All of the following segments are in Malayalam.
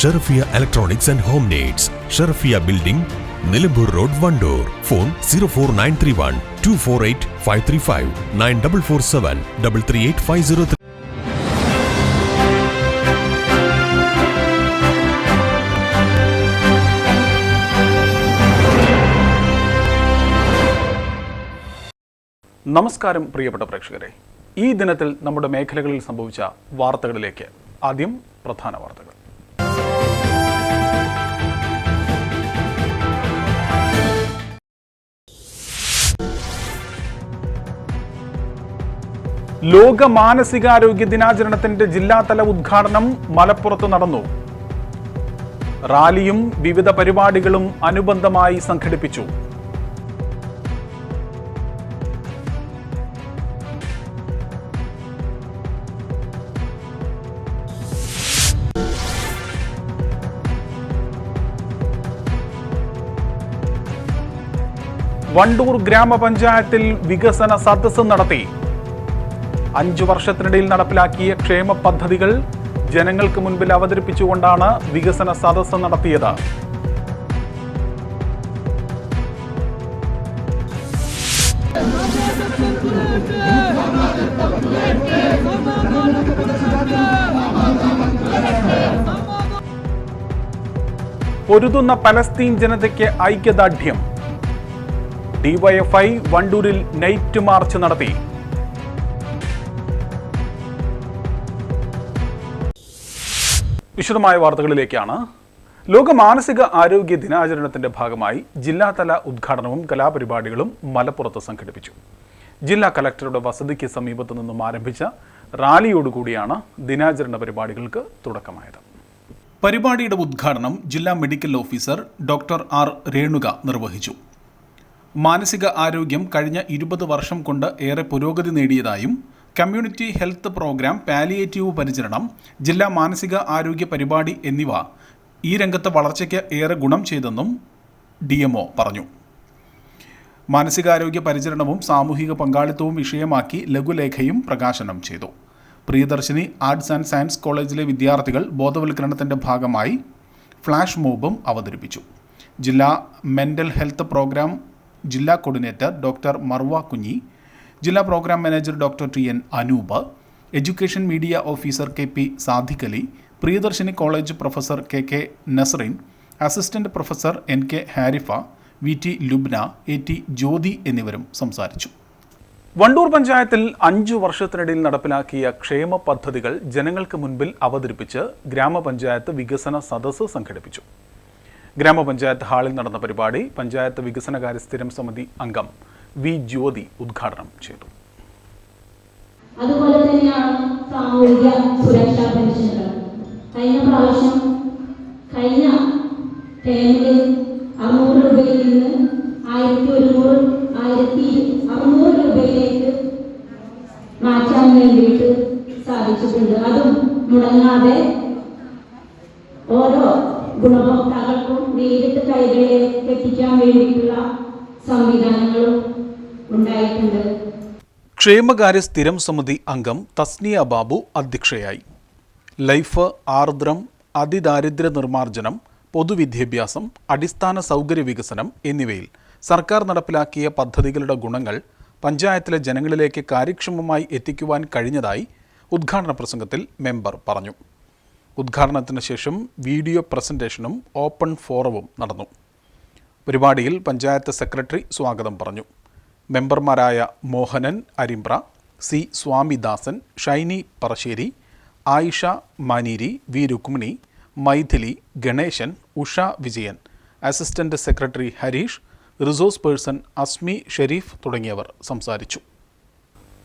Sharafiya electronics and home needs Sharafiya building Nilambur road Wandoor. Phone zero four nine three one two four eight five three five nine double four seven double three eight five zero three നമസ്കാരം പ്രിയപ്പെട്ട പ്രേക്ഷകരെ. ഈ ദിനത്തിൽ നമ്മുടെ മേഖലകളിൽ സംഭവിച്ച വാർത്തകളിലേക്ക് ആദ്യം പ്രധാന വാർത്തകൾ. ലോക മാനസികാരോഗ്യ ദിനാചരണത്തിന്റെ ജില്ലാതല ഉദ്ഘാടനം മലപ്പുറത്ത് നടന്നു. റാലിയും വിവിധ പരിപാടികളും അനുബന്ധമായി സംഘടിപ്പിച്ചു. വണ്ടൂർ ഗ്രാമപഞ്ചായത്തിൽ വികസന സദസ്സ് നടത്തി. അഞ്ചു വർഷത്തിനിടയിൽ നടപ്പിലാക്കിയ ക്ഷേമ പദ്ധതികൾ ജനങ്ങൾക്ക് മുൻപിൽ അവതരിപ്പിച്ചുകൊണ്ടാണ് വികസന സദസ്സ് നടത്തിയത്. പൊരുതുന്ന പലസ്തീൻ ജനതയ്ക്ക് ഐക്യദാർഢ്യം. ഡിവൈഎഫ്ഐ വണ്ടൂരിൽ നൈറ്റ് മാർച്ച് നടത്തി. വിശദമായ വാർത്തകളിലേക്കാണ്. ലോക മാനസിക ആരോഗ്യ ദിനാചരണത്തിന്റെ ഭാഗമായി ജില്ലാതല ഉദ്ഘാടനവും കലാപരിപാടികളും മലപ്പുറത്ത് സംഘടിപ്പിച്ചു. ജില്ലാ കലക്ടറുടെ വസതിക്ക് സമീപത്തു നിന്നും ആരംഭിച്ച റാലിയോടുകൂടിയാണ് ദിനാചരണ പരിപാടികൾക്ക് തുടക്കമായത്. പരിപാടിയുടെ ഉദ്ഘാടനം ജില്ലാ medical officer doctor R Renuka നിർവഹിച്ചു. മാനസിക ആരോഗ്യം കഴിഞ്ഞ ഇരുപത് വർഷം കൊണ്ട് ഏറെ പുരോഗതി നേടിയതായും കമ്മ്യൂണിറ്റി ഹെൽത്ത് പ്രോഗ്രാം പാലിയേറ്റീവ് പരിചരണം ജില്ലാ മാനസിക ആരോഗ്യ പരിപാടി എന്നിവ ഈ രംഗത്തെ വളർച്ചയ്ക്ക് ഏറെ ഗുണം ചെയ്തെന്നും ഡി പറഞ്ഞു. മാനസികാരോഗ്യ പരിചരണവും സാമൂഹിക പങ്കാളിത്തവും വിഷയമാക്കി ലഘുലേഖയും പ്രകാശനം ചെയ്തു. പ്രിയദർശിനി ആർട്സ് ആൻഡ് സയൻസ് കോളേജിലെ വിദ്യാർത്ഥികൾ ബോധവൽക്കരണത്തിന്റെ ഭാഗമായി ഫ്ലാഷ് മോബും അവതരിപ്പിച്ചു. ജില്ലാ മെന്റൽ ഹെൽത്ത് പ്രോഗ്രാം ജില്ലാ കോർഡിനേറ്റർ ഡോക്ടർ മർവ കുഞ്ഞി ജില്ലാ programme manager doctor T N Anoop education media officer K P Sadikali Priyadarshini college professor K K Nasreen assistant professor N K Harifa V T Lubna A T Jyothi എന്നിവരും സംസാരിച്ചു. വണ്ടൂർ പഞ്ചായത്തിൽ അഞ്ചു വർഷത്തിനിടയിൽ നടപ്പിലാക്കിയ ക്ഷേമ പദ്ധതികൾ ജനങ്ങൾക്ക് മുൻപിൽ അവതരിപ്പിച്ച് ഗ്രാമപഞ്ചായത്ത് വികസന സദസ്സ് സംഘടിപ്പിച്ചു. ഗ്രാമപഞ്ചായത്ത് ഹാളിൽ നടന്ന പരിപാടി പഞ്ചായത്ത് വികസനകാര്യ സ്ഥിരം സമിതി അംഗം വി ജ്യോതി ഉദ്ഘാടനം ചെയ്തു. അതുപോലെ തന്നെയാണ് സാമൂഹിക സുരക്ഷാ പെൻഷനുകൾ കഴിഞ്ഞ പ്രാവശ്യം കഴിഞ്ഞ ടേമിൽ അറുന്നൂറ് രൂപയിൽ നിന്ന് ആയിരത്തി ഒരുന്നൂറ് ആയിരത്തി അറുന്നൂറ് രൂപയിലേക്ക് മാറ്റാൻ വേണ്ടിയിട്ട് സാധിച്ചിട്ടുണ്ട്. അതും മുടങ്ങാതെ ഓരോ ഗുണഭോക്താക്കൾക്കും നേരിട്ട് കൈകളിലേക്ക് ക്ഷേമകാര്യ സ്ഥിരം സമിതി അംഗം തസ്നിയ ബാബു അധ്യക്ഷയായി. ലൈഫ് ആർദ്രം അതിദാരിദ്ര്യ നിർമ്മാർജനം പൊതുവിദ്യാഭ്യാസം അടിസ്ഥാന സൗകര്യ വികസനം എന്നിവയിൽ സർക്കാർ നടപ്പിലാക്കിയ പദ്ധതികളുടെ ഗുണങ്ങൾ പഞ്ചായത്തിലെ ജനങ്ങളിലേക്ക് കാര്യക്ഷമമായി എത്തിക്കുവാൻ കഴിഞ്ഞതായി ഉദ്ഘാടന പ്രസംഗത്തിൽ മെമ്പർ പറഞ്ഞു. ഉദ്ഘാടനത്തിന് ശേഷം വീഡിയോ പ്രസന്റേഷനും ഓപ്പൺ ഫോറവും നടന്നു. പരിപാടിയിൽ പഞ്ചായത്ത് സെക്രട്ടറി സ്വാഗതം പറഞ്ഞു. മെമ്പർമാരായ Mohanan Arimbra C Swamidasan Shiny Parassery Ayisha Maneeri V Rukmini Mythili Ganesan Usha Vijayan assistant secretary Harish resource person Asmi Shareef തുടങ്ങിയവർ സംസാരിച്ചു.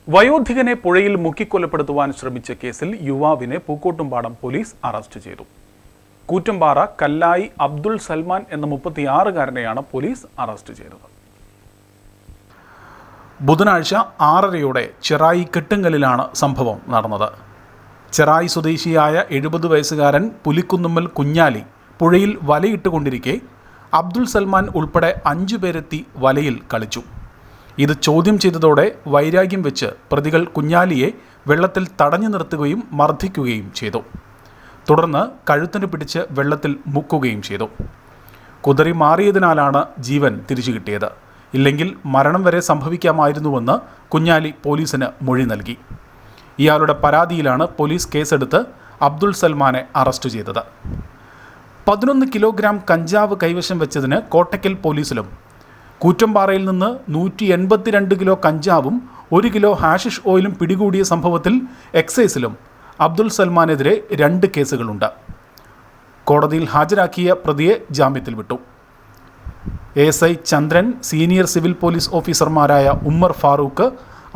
വയോധികനെ പുഴയിൽ മുക്കിക്കൊലപ്പെടുത്തുവാൻ ശ്രമിച്ച കേസിൽ യുവാവിനെ പൂക്കോട്ടുംപാടം പോലീസ് അറസ്റ്റ് ചെയ്തു. കൂറ്റമ്പാറ കല്ലായി അബ്ദുൾ സൽമാൻ എന്ന മുപ്പത്തിയാറുകാരനെയാണ് പോലീസ് അറസ്റ്റ് ചെയ്തത്. ബുധനാഴ്ച ആറരയോടെ ചിറായി കെട്ടുങ്കലിലാണ് സംഭവം നടന്നത്. ചിറായി സ്വദേശിയായ എഴുപത് വയസ്സുകാരൻ പുലിക്കുന്നുമ്മൽ കുഞ്ഞാലി പുഴയിൽ വലയിട്ടുകൊണ്ടിരിക്കെ അബ്ദുൾ സൽമാൻ ഉൾപ്പെടെ അഞ്ചു പേരെത്തി വലയിൽ കളിച്ചു. ഇത് ചോദ്യം ചെയ്തതോടെ വൈരാഗ്യം വെച്ച് പ്രതികൾ കുഞ്ഞാലിയെ വെള്ളത്തിൽ തടഞ്ഞു നിർത്തുകയും മർദ്ദിക്കുകയും ചെയ്തു. തുടർന്ന് കഴുത്തിന് പിടിച്ച് വെള്ളത്തിൽ മുക്കുകയും ചെയ്തു. കുതറി മാറിയതിനാലാണ് ജീവൻ തിരിച്ചു കിട്ടിയത് ഇല്ലെങ്കിൽ മരണം വരെ സംഭവിക്കാമായിരുന്നുവെന്ന് കുഞ്ഞാലി പോലീസിന് മൊഴി നൽകി. ഇയാളുടെ പരാതിയിലാണ് പോലീസ് കേസെടുത്ത് അബ്ദുൾ സൽമാനെ അറസ്റ്റ് ചെയ്തത്. പതിനൊന്ന് കിലോഗ്രാം കഞ്ചാവ് കൈവശം വെച്ചതിന് കോട്ടയ്ക്കൽ പോലീസിലും കൂറ്റമ്പാറയിൽ നിന്ന് നൂറ്റി എൺപത്തിരണ്ട് കിലോ കഞ്ചാവും ഒരു കിലോ ഹാഷിഷ് ഓയിലും പിടികൂടിയ സംഭവത്തിൽ എക്സൈസിലും അബ്ദുൾ സൽമാനെതിരെ രണ്ട് കേസുകളുണ്ട്. കോടതിയിൽ ഹാജരാക്കിയ പ്രതിയെ ജാമ്യത്തിൽ വിട്ടു. S I Chandran senior civil police ഓഫീസർമാരായ ഉമ്മർ ഫാറൂഖ്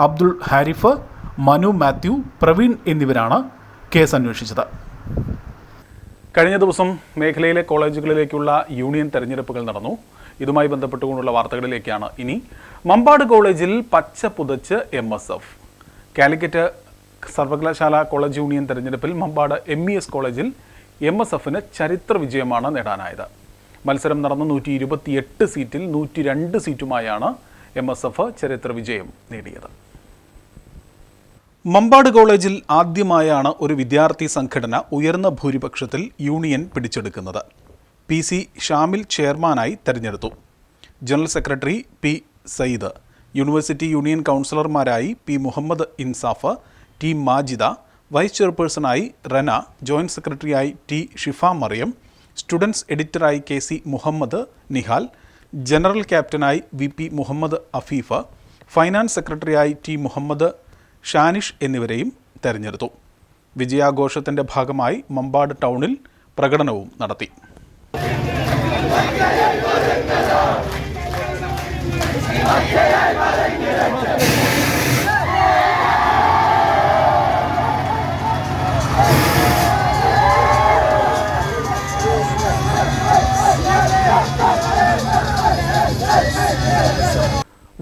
അബ്ദുൾ ഹാരിഫ് മനു മാത്യു പ്രവീൺ എന്നിവരാണ് കേസ് അന്വേഷിച്ചത്. കഴിഞ്ഞ ദിവസം മേഖലയിലെ കോളേജുകളിലേക്കുള്ള യൂണിയൻ തെരഞ്ഞെടുപ്പുകൾ നടന്നു. ഇതുമായി ബന്ധപ്പെട്ടുകൊണ്ടുള്ള വാർത്തകളിലേക്കാണ് ഇനി. മമ്പാട് കോളേജിൽ പച്ച പുതച്ച് എം എസ് എഫ്. കാലിക്കറ്റ് സർവകലാശാല കോളേജ് യൂണിയൻ തെരഞ്ഞെടുപ്പിൽ മമ്പാട് എം ഇ എസ് കോളേജിൽ എം എസ് എഫിന് ചരിത്ര വിജയമാണ് നേടാനായത്. മത്സരം നടന്ന നൂറ്റി ഇരുപത്തിയെട്ട് സീറ്റിൽ നൂറ്റി രണ്ട് സീറ്റുമായാണ് എം എസ് എഫ് ചരിത്ര വിജയം നേടിയത്. മമ്പാട് കോളേജിൽ ആദ്യമായാണ് ഒരു വിദ്യാർത്ഥി സംഘടന ഉയർന്ന ഭൂരിപക്ഷത്തിൽ യൂണിയൻ പിടിച്ചെടുക്കുന്നത്. പി സി ഷാമിൽ ചെയർമാനായി തെരഞ്ഞെടുത്തു. General secretary P Sayyid university union കൗൺസിലർമാരായി P Muhammed Insaf T Majida vice ചെയർപേഴ്സണായി Rana joint സെക്രട്ടറിയായി T Shifa Mariyam students എഡിറ്ററായി K C Muhammed Nihal general ക്യാപ്റ്റനായി V P Muhammed Afeefa finance സെക്രട്ടറിയായി ടി മുഹമ്മദ് ഷാനിഷ് എന്നിവരെയും തെരഞ്ഞെടുത്തു. വിജയാഘോഷത്തിന്റെ ഭാഗമായി മമ്പാട് ടൗണിൽ പ്രകടനവും നടത്തി.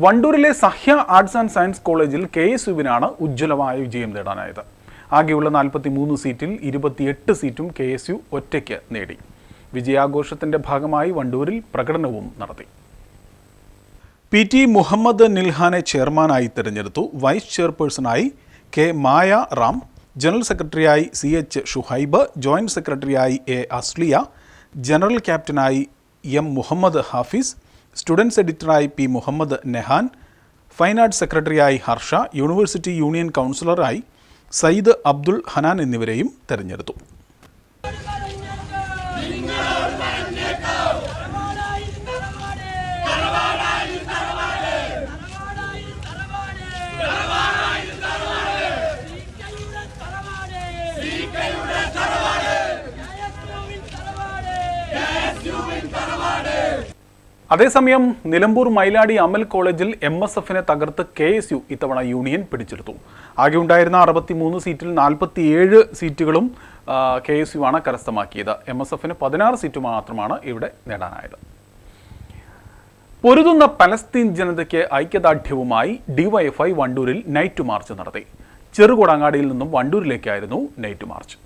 വണ്ടൂരിലെ സഹ്യ ആർട്സ് ആൻഡ് സയൻസ് കോളേജിൽ കെ എസ് യുവിനാണ് ഉജ്ജ്വലമായ വിജയം നേടാനായത്. ആകെയുള്ള നാൽപ്പത്തി മൂന്ന് സീറ്റിൽ ഇരുപത്തിയെട്ട് സീറ്റും കെ എസ് യു ഒറ്റയ്ക്ക് നേടി. വിജയാഘോഷത്തിന്റെ ഭാഗമായി വണ്ടൂരിൽ പ്രകടനവും നടത്തി. പി ടി മുഹമ്മദ് നിൽഹാനെ ചെയർമാനായി തിരഞ്ഞെടുത്തു. വൈസ് ചെയർപേഴ്സണായി കെ മായ റാം ജനറൽ സെക്രട്ടറിയായി സി എച്ച് ഷുഹൈബ് ജോയിന്റ് സെക്രട്ടറിയായി എ അസ്ലിയ ജനറൽ ക്യാപ്റ്റനായി M Muhammad Hafiz students എഡിറ്ററായി P Muhammed Nehan fine arts സെക്രട്ടറിയായി ഹർഷ യൂണിവേഴ്സിറ്റി യൂണിയൻ കൗൺസിലറായി സയ്യിദ് അബ്ദുൾ ഹനാൻ എന്നിവരെയും തെരഞ്ഞെടുത്തു. അതേസമയം നിലമ്പൂർ മൈലാടി അമൽ കോളേജിൽ എം എസ് എഫിനെ തകർത്ത് കെ എസ് യു ഇത്തവണ യൂണിയൻ പിടിച്ചെടുത്തു. ആകെ ഉണ്ടായിരുന്ന അറുപത്തിമൂന്ന് സീറ്റിൽ നാൽപ്പത്തിയേഴ് സീറ്റുകളും കെ എസ് യു ആണ് കരസ്ഥമാക്കിയത്. എം എസ് എഫിന് പതിനാറ് സീറ്റ് മാത്രമാണ് ഇവിടെ നേടാനായത്. പൊരുതുന്ന പലസ്തീൻ ജനതയ്ക്ക് ഐക്യദാർഢ്യവുമായി ഡിവൈഎഫ്ഐ വണ്ടൂരിൽ നൈറ്റ് മാർച്ച് നടത്തി. ചെറുകുടങ്ങാടിയിൽ നിന്നും വണ്ടൂരിലേക്കായിരുന്നു നൈറ്റ് മാർച്ച്.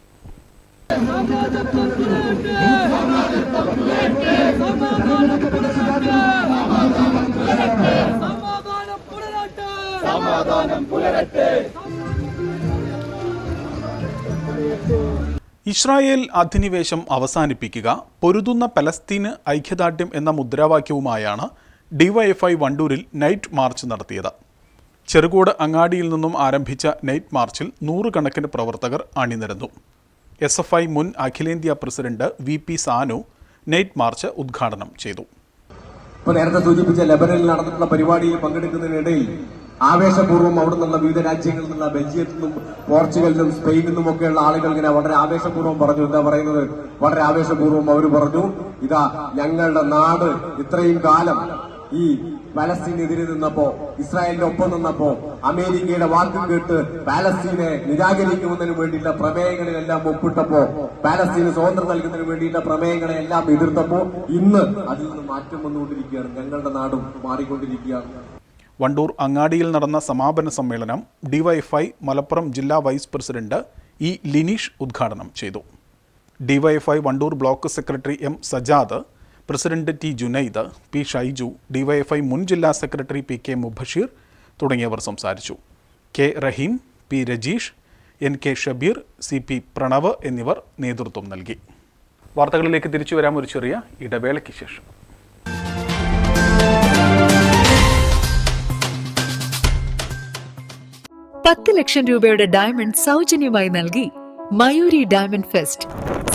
ഇസ്രായേൽ അധിനിവേശം അവസാനിപ്പിക്കുക പൊരുതുന്ന പലസ്തീന് ഐക്യദാർഢ്യം എന്ന മുദ്രാവാക്യവുമായാണ് ഡിവൈഎഫ്ഐ വണ്ടൂരിൽ നൈറ്റ് മാർച്ച് നടത്തിയത്. ചെറുകോട് അങ്ങാടിയിൽ നിന്നും ആരംഭിച്ച നൈറ്റ് മാർച്ചിൽ നൂറുകണക്കിന് പ്രവർത്തകർ അണിനിരന്നു. എസ് എഫ് ഐ മുൻ അഖിലേന്ത്യാ president V P Sanu night march ഉദ്ഘാടനം ചെയ്തു. നേരത്തെ സൂചിപ്പിച്ച ലെബനനിൽ നടന്നിട്ടുള്ള പരിപാടിയിൽ പങ്കെടുക്കുന്നതിനിടയിൽ ആവേശപൂർവം അവിടെ നിന്നുള്ള വിവിധ രാജ്യങ്ങളിൽ നിന്നുള്ള ബെൽജിയത്തിൽ നിന്നും പോർച്ചുഗലിൽ നിന്നും സ്പെയിനിൽ നിന്നും ഒക്കെയുള്ള ആളുകൾ ഇങ്ങനെ വളരെ ആവേശപൂർവം പറഞ്ഞു. എന്താ പറയുന്നത്? വളരെ ആവേശപൂർവം അവർ പറഞ്ഞു. ഇതാ ഞങ്ങളുടെ നാട് ഇത്രയും കാലം ഈ പാലസ്തീനെതിരെ നിന്നപ്പോ ഇസ്രായേലിന്റെ ഒപ്പം നിന്നപ്പോ അമേരിക്കയുടെ വാക്കും കേട്ട് പാലസ്തീനെ നിരാകരിക്കുന്നതിന് വേണ്ടിയിട്ടുള്ള പ്രമേയങ്ങളിലെല്ലാം ഒപ്പിട്ടപ്പോ പാലസ്തീന് സ്വാതന്ത്ര്യം നൽകുന്നതിന് വേണ്ടിയിട്ടുള്ള പ്രമേയങ്ങളെ എല്ലാം എതിർത്തപ്പോ ഇന്ന് അതിൽ നിന്ന് മാറ്റം വന്നുകൊണ്ടിരിക്കുകയാണ്. ഞങ്ങളുടെ നാടും മാറിക്കൊണ്ടിരിക്കുകയാണ്. വണ്ടൂർ അങ്ങാടിയിൽ നടന്ന സമാപന സമ്മേളനം ഡിവൈഎഫ്ഐ മലപ്പുറം ജില്ലാ വൈസ് പ്രസിഡന്റ് ഇ ലിനീഷ് ഉദ്ഘാടനം ചെയ്തു. DYFI Wandoor block secretary M Sajad president T Junaid P Shaiju DYFI മുൻ ജില്ലാ സെക്രട്ടറി പി കെ മുബഷീർ തുടങ്ങിയവർ സംസാരിച്ചു. K Raheem P Rajeesh N K Shabeer C P Pranav എന്നിവർ നേതൃത്വം നൽകി. വാർത്തകളിലേക്ക് തിരിച്ചു വരാം ഒരു ചെറിയ ഇടവേളയ്ക്ക് ശേഷം. പത്ത് ലക്ഷം രൂപയുടെ ഡയമണ്ട് സൗജന്യമായി നൽകി Mayuri diamond fest.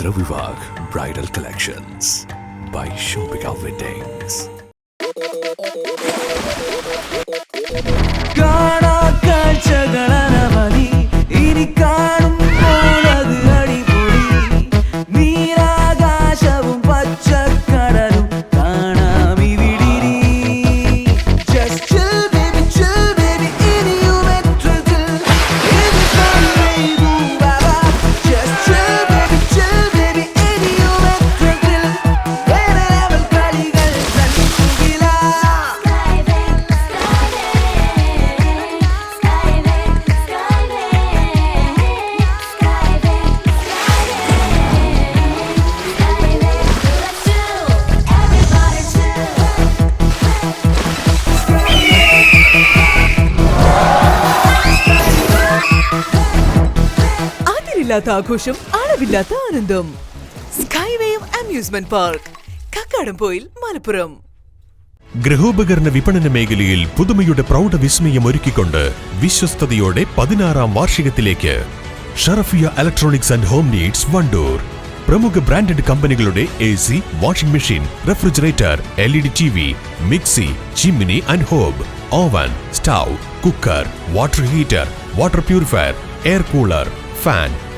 Charithra Vivah bridal collections by Shopika weddings കാണാ കാഴ്ചകളനവധി അതിരില്ലാത്ത ആഘോഷം അളവില്ലാത്ത ആനന്ദം. സ്കൈവേയും അമ്യൂസ്മെന്റ് പാർക്ക് കക്കാടംപോയിൽ മലപ്പുറം. ഗൃഹോപകരണ വിപണന മേഖലയിൽ പുതുമയുടെ പ്രൗഢ വിസ്മയം ഒരുക്കിക്കൊണ്ട് വിശ്വസ്തയോടെ പതിനാറാം വാർഷികത്തിലേക്ക്. Sharafiya electronics and home needs Wandoor. പ്രമുഖ ബ്രാൻഡഡ് കമ്പനികളുടെ A C washing machine refrigerator L E D T V mixie chimney and hob oven stove cooker water heater water purifier air cooler fan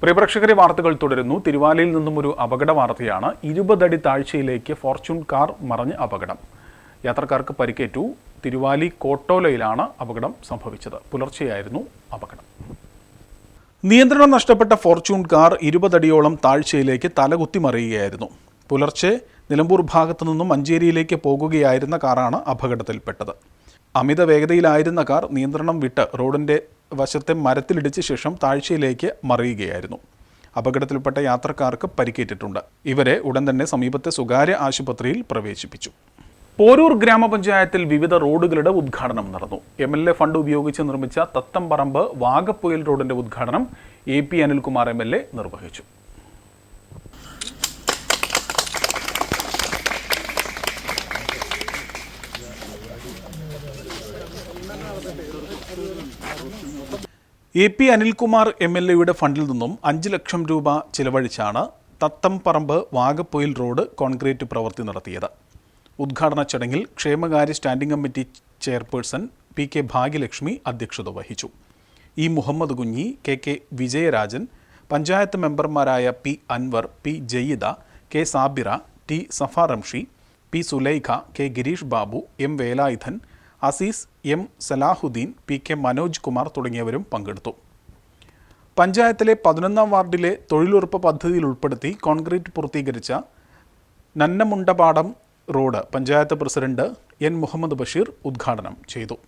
പ്രിയപ്രേക്ഷകരെ വാർത്തകൾ തുടരുന്നു. തിരുവാലയിൽ നിന്നും ഒരു അപകട വാർത്തയാണ്. ഇരുപതടി താഴ്ചയിലേക്ക് ഫോർച്യൂൺ കാർ മറഞ്ഞ് അപകടം. യാത്രക്കാർക്ക് പരിക്കേറ്റു. തിരുവാലി കോട്ടോലയിലാണ് അപകടം സംഭവിച്ചത്. പുലർച്ചെയായിരുന്നു അപകടം. നിയന്ത്രണം നഷ്ടപ്പെട്ട ഫോർച്യൂൺ കാർ ഇരുപതടിയോളം താഴ്ചയിലേക്ക് തലകുത്തി മറിയുകയായിരുന്നു. പുലർച്ചെ നിലമ്പൂർ ഭാഗത്തു നിന്നും മഞ്ചേരിയിലേക്ക് പോകുകയായിരുന്ന കാറാണ് അപകടത്തിൽപ്പെട്ടത്. അമിത വേഗതയിലായിരുന്ന കാർ നിയന്ത്രണം വിട്ട് റോഡിന്റെ വശത്തെ മരത്തിലിടിച്ച ശേഷം താഴ്ചയിലേക്ക് മറിയുകയായിരുന്നു. അപകടത്തിൽപ്പെട്ട യാത്രക്കാർക്ക് പരിക്കേറ്റിട്ടുണ്ട്. ഇവരെ ഉടൻ തന്നെ സമീപത്തെ സ്വകാര്യ ആശുപത്രിയിൽ പ്രവേശിപ്പിച്ചു. പോരൂർ ഗ്രാമപഞ്ചായത്തിൽ വിവിധ റോഡുകളുടെ ഉദ്ഘാടനം നടന്നു. എം എൽ എ ഫണ്ട് ഉപയോഗിച്ച് നിർമ്മിച്ച തത്തംപറമ്പ് വാഗപ്പൊയിൽ റോഡിന്റെ ഉദ്ഘാടനം A P Anilkumar M L A നിർവഹിച്ചു. A P Anilkumar M L എയുടെ ഫണ്ടിൽ നിന്നും അഞ്ച് ലക്ഷം രൂപ ചിലവഴിച്ചാണ് തത്തംപറമ്പ് വാഗപ്പൊയിൽ റോഡ് കോൺക്രീറ്റ് പ്രവൃത്തി നടത്തിയത്. ഉദ്ഘാടന ചടങ്ങിൽ ക്ഷേമകാര്യ standing committee chairperson P K Bhagyalakshmi അധ്യക്ഷത വഹിച്ചു. E Muhammad Kunhi K K Vijayarajan panchayat മെമ്പർമാരായ P Anwar P Jayyida K Sabira T Safaramshi P Sulaikha K Girish Babu M Velayudhan Azeez M Salahuddin P K Manoj Kumar തുടങ്ങിയവരും പങ്കെടുത്തു. പഞ്ചായത്തിലെ പതിനൊന്നാം വാർഡിലെ തൊഴിലുറപ്പ് പദ്ധതിയിൽ ഉൾപ്പെടുത്തി കോൺക്രീറ്റ് പൂർത്തീകരിച്ച Nannamundapadam road panchayat president N Muhammed Basheer ഉദ്ഘാടനം ചെയ്തു.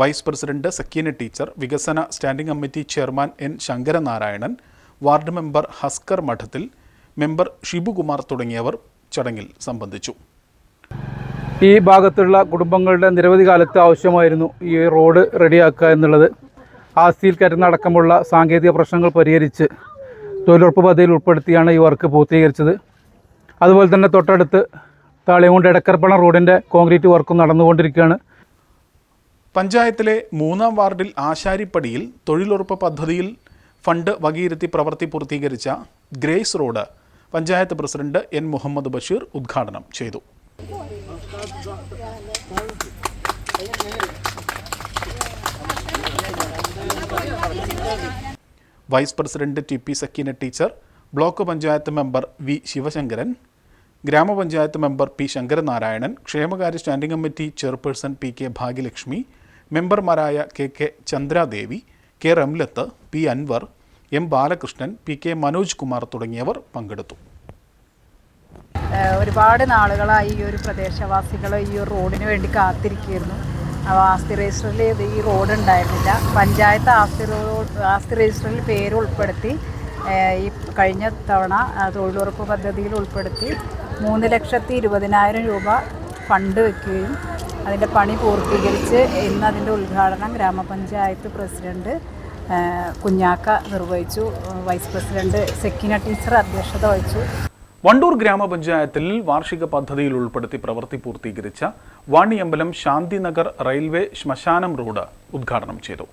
വൈസ് പ്രസിഡന്റ് സക്കീന ടീച്ചർ വികസന standing committee chairman N Sankaranarayanan ward member Haskar Madathil member Shibukumar തുടങ്ങിയവർ ചടങ്ങിൽ സംബന്ധിച്ചു. ഈ ഭാഗത്തുള്ള കുടുംബങ്ങളുടെ നിരവധി കാലത്ത് ആവശ്യമായിരുന്നു ഈ റോഡ് റെഡിയാക്കുക എന്നുള്ളത്. ആസ്തിയിൽ കരുന്നടക്കമുള്ള സാങ്കേതിക പ്രശ്നങ്ങൾ പരിഹരിച്ച് തൊഴിലുറപ്പ് പദ്ധതിയിൽ ഉൾപ്പെടുത്തിയാണ് ഈ വർക്ക് പൂർത്തീകരിച്ചത്. അതുപോലെ തന്നെ തൊട്ടടുത്ത് താളിയങ്കുണ്ട് എടക്കർപ്പണ റോഡിന്റെ കോൺക്രീറ്റ് വർക്കും നടന്നുകൊണ്ടിരിക്കുകയാണ്. പഞ്ചായത്തിലെ മൂന്നാം വാർഡിൽ ആശാരിപ്പടിയിൽ തൊഴിലുറപ്പ് പദ്ധതിയിൽ ഫണ്ട് വകയിരുത്തി പ്രവൃത്തി പൂർത്തീകരിച്ച Grace road panchayat president N Muhammed Basheer ഉദ്ഘാടനം ചെയ്തു. Vice president T P Sakeena teacher block panchayat member V Sivasankaran ഗ്രാമപഞ്ചായത്ത് മെമ്പർ പി ശങ്കരനാരായണൻ ക്ഷേമകാര്യ standing committee chairperson P K Bhagyalakshmi മെമ്പർമാരായ K K Chandradevi K Ramlath P Anwar M Balakrishnan P K Manoj Kumar തുടങ്ങിയവർ പങ്കെടുത്തു. ഒരുപാട് നാളുകളായി ഈ ഒരു പ്രദേശവാസികൾ ഈ ഒരു റോഡിന് വേണ്ടി കാത്തിരിക്കുകയായിരുന്നു. ആസ്തി രജിസ്റ്ററിൽ ഈ റോഡ് ഉണ്ടായിരുന്നില്ല. പഞ്ചായത്ത് ആസ്തി റോഡ് ആസ്തി രജിസ്റ്ററിൽ പേര് ഉൾപ്പെടുത്തി ഈ കഴിഞ്ഞ തവണ തൊഴിലുറപ്പ് പദ്ധതിയിൽ ഉൾപ്പെടുത്തി മൂന്ന് ലക്ഷത്തി ഇരുപതിനായിരം രൂപ ഫണ്ട് വെക്കുകയും അതിന്റെ പണി പൂർത്തീകരിച്ച് ഇന്ന് അതിന്റെ ഉദ്ഘാടനം ഗ്രാമപഞ്ചായത്ത് പ്രസിഡന്റ് ഏഹ് കുഞ്ഞാക്ക നിർവഹിച്ചു. വൈസ് പ്രസിഡന്റ് സെക്കിന ടീച്ചർ അധ്യക്ഷത വഹിച്ചു. വണ്ടൂർ ഗ്രാമപഞ്ചായത്തിൽ വാർഷിക പദ്ധതിയിൽ ഉൾപ്പെടുത്തി പ്രവൃത്തി പൂർത്തീകരിച്ച വാണിയമ്പലം ശാന്തിനഗർ റെയിൽവേ ശ്മശാനം റോഡ് ഉദ്ഘാടനം ചെയ്തു.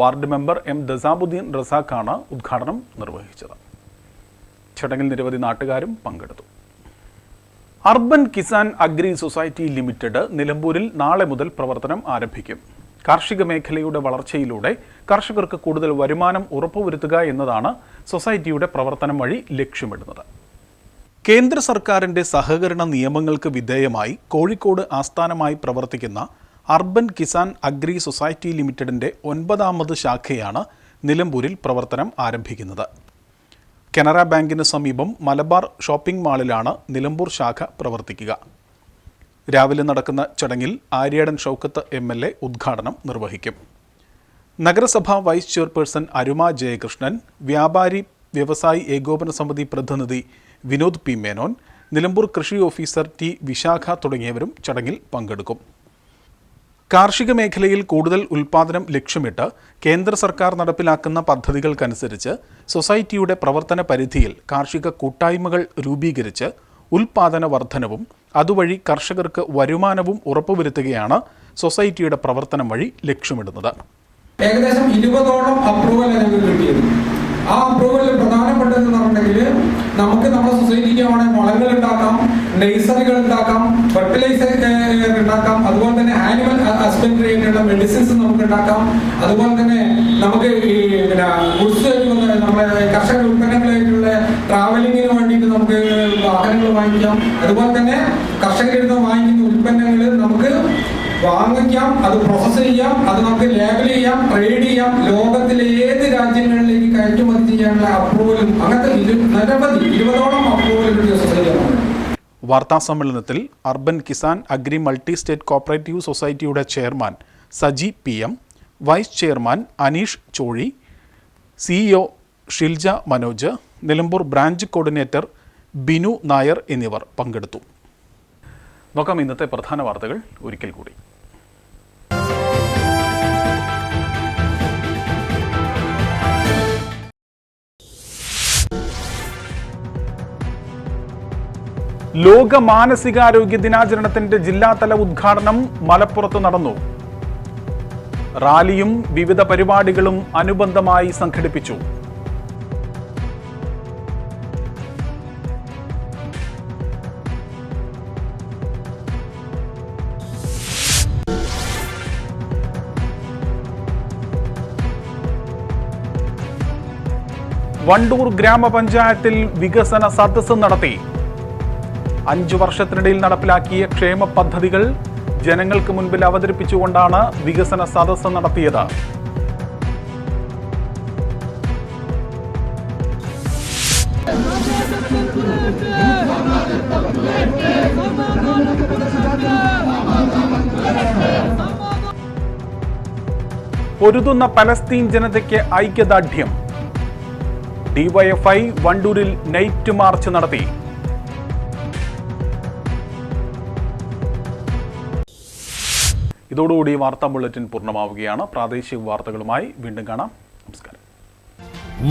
വാർഡ് മെമ്പർ എം ദസാബുദ്ദീൻ റസാഖാണ് ഉദ്ഘാടനം നിർവഹിച്ചത്. ചടങ്ങിൽ നിരവധി നാട്ടുകാരും പങ്കെടുത്തു. Urban Kisan agri society limited നിലമ്പൂരിൽ നാളെ മുതൽ പ്രവർത്തനം ആരംഭിക്കും. കാർഷിക മേഖലയുടെ വളർച്ചയിലൂടെ കർഷകർക്ക് കൂടുതൽ വരുമാനം ഉറപ്പുവരുത്തുക എന്നതാണ് സൊസൈറ്റിയുടെ പ്രവർത്തനം വഴി ലക്ഷ്യമിടുന്നത്. കേന്ദ്ര സർക്കാരിന്റെ സഹകരണ നിയമങ്ങൾക്ക് വിധേയമായി കോഴിക്കോട് ആസ്ഥാനമായി പ്രവർത്തിക്കുന്ന അർബൻ കിസാൻ അഗ്രി സൊസൈറ്റി ലിമിറ്റഡിന്റെ ഒൻപതാമത് ശാഖയാണ് നിലമ്പൂരിൽ പ്രവർത്തനം ആരംഭിക്കുന്നത്. കനറ ബാങ്കിന് സമീപം മലബാർ ഷോപ്പിംഗ് മാളിലാണ് നിലമ്പൂർ ശാഖ പ്രവർത്തിക്കുക. രാവിലെ നടക്കുന്ന ചടങ്ങിൽ Aryadan Shoukath M L A ഉദ്ഘാടനം നിർവഹിക്കും. നഗരസഭാ വൈസ് ചെയർപേഴ്സൺ അരുമ ജയകൃഷ്ണൻ വ്യാപാരി വ്യവസായി ഏകോപന സമിതി പ്രതിനിധി വിനോദ് പി മേനോൻ നിലമ്പൂർ കൃഷി ഓഫീസർ ടി വിശാഖ തുടങ്ങിയവരും ചടങ്ങിൽ പങ്കെടുക്കും. കാർഷിക മേഖലയിൽ കൂടുതൽ ഉൽപാദനം ലക്ഷ്യമിട്ട് കേന്ദ്ര സർക്കാർ നടപ്പിലാക്കുന്ന പദ്ധതികൾക്കനുസരിച്ച് സൊസൈറ്റിയുടെ പ്രവർത്തന പരിധിയിൽ കാർഷിക കൂട്ടായ്മകൾ രൂപീകരിച്ച് ഉൽപാദന വർധനവും അതുവഴി കർഷകർക്ക് വരുമാനവും ഉറപ്പുവരുത്തുകയാണ് സൊസൈറ്റിയുടെ പ്രവർത്തനം വഴി ലക്ഷ്യമിടുന്നത്. ഏകദേശം ഇരുപതോളം അപ്രൂവൽ കിട്ടിയത് ആ അപ്രൂവലിൽ പ്രധാനപ്പെട്ടതെന്ന് പറഞ്ഞിട്ടുണ്ടെങ്കിൽ നമുക്ക് നമ്മുടെ സൊസൈറ്റിക്ക് വേണമെങ്കിൽ വളങ്ങൾ ഉണ്ടാക്കാം നഴ്സറികൾ ഉണ്ടാക്കാം ഫെർട്ടിലൈസർ ഉണ്ടാക്കാം അതുപോലെ തന്നെ ആനിമൽ ഹസ്ബൻഡറി ആയിട്ടുള്ള മെഡിസിൻസ് നമുക്ക് ഉണ്ടാക്കാം അതുപോലെ തന്നെ നമുക്ക് ഈ പിന്നെ ഗുഡ്സ് നമ്മുടെ കർഷക ഉൽപ്പന്നങ്ങളായിട്ടുള്ള ട്രാവലിങ്ങിന് വേണ്ടിയിട്ട് നമുക്ക് വാഹനങ്ങൾ വാങ്ങിക്കാം. അതുപോലെ തന്നെ കർഷകരിൽ നിന്ന് വാങ്ങിക്കുന്ന ഉൽപ്പന്നങ്ങൾ നമുക്ക് വാങ്ങിക്കാം അത് പ്രോസസ് ചെയ്യാം അത് നമുക്ക് ലേബൽ ചെയ്യാം ട്രേഡ് ചെയ്യാം ലോകത്തിലെ ഏത് രാജ്യങ്ങളിലേക്ക് കയറ്റുമതി ചെയ്യാനുള്ള അപ്രൂവലും അങ്ങനത്തെ നിരവധി ഇരുപതോളം അപ്രൂവലുകൾ വാർത്താ സമ്മേളനത്തിൽ urban Kisan agri multi state cooperative സൊസൈറ്റിയുടെ chairman Saji P M vice chairman Aneesh Chozhi CEO Shilja Manoj Nilambur branch coordinator Binu Nair എന്നിവർ പങ്കെടുത്തു. നോക്കാം ഇന്നത്തെ പ്രധാന വാർത്തകൾ ഒരിക്കൽ കൂടി. ലോക മാനസികാരോഗ്യ ദിനാചരണത്തിന്റെ ജില്ലാതല ഉദ്ഘാടനം മലപ്പുറത്ത് നടന്നു. റാലിയും വിവിധ പരിപാടികളും അനുബന്ധമായി സംഘടിപ്പിച്ചു. വണ്ടൂർ ഗ്രാമപഞ്ചായത്തിൽ വികസന സദസ്സ് നടത്തി. അഞ്ചു വർഷത്തിനിടയിൽ നടപ്പിലാക്കിയ ക്ഷേമ പദ്ധതികൾ ജനങ്ങൾക്ക് മുൻപിൽ അവതരിപ്പിച്ചുകൊണ്ടാണ് വികസന സദസ്സ് നടത്തിയത്. പൊരുതുന്ന പലസ്തീൻ ജനതയ്ക്ക് ഐക്യദാർഢ്യം. ഡിവൈഎഫ്ഐ വണ്ടൂരിൽ നൈറ്റ് മാർച്ച് നടത്തി. ഇതോടുകൂടി വാർത്താ ബുള്ളറ്റിൻ പൂർണമാവുകയാണ്. പ്രാദേശിക വാർത്തകളുമായി വീണ്ടും കാണാം. നമസ്കാരം.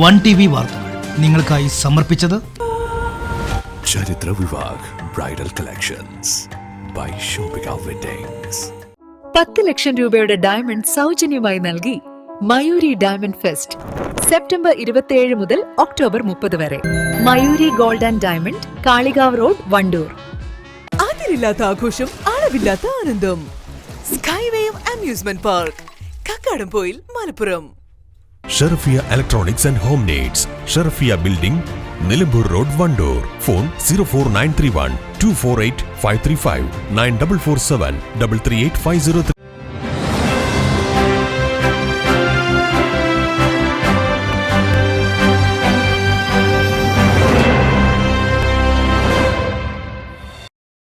വൺ ടി വി വാർത്തകൾ നിങ്ങൾക്കായി സമർപ്പിച്ചത് Charithra Vivah bridal collections by Shopika weddings പത്ത് ലക്ഷം രൂപയുടെ ഡയമണ്ട് സൗജന്യമായി നൽകി മയൂരി ഡയമണ്ട് ഫെസ്റ്റ് സെപ്റ്റംബർ ഇരുപത്തിയേഴ് മുതൽ ഒക്ടോബർ മുപ്പത് വരെ. Mayuri gold and diamond Kalikavu road Wandoor. അതിരില്ലാത്ത ആഘോഷം അളവില്ലാത്ത ആനന്ദം. സ്കൈവേയും amusement park Kakkadampoyil Malappuram Sharafiya electronics and home needs Sharafiya building Nilambur road Wandoor. Phone zero four nine three one two four eight five three five nine double four seven double three eight five zero three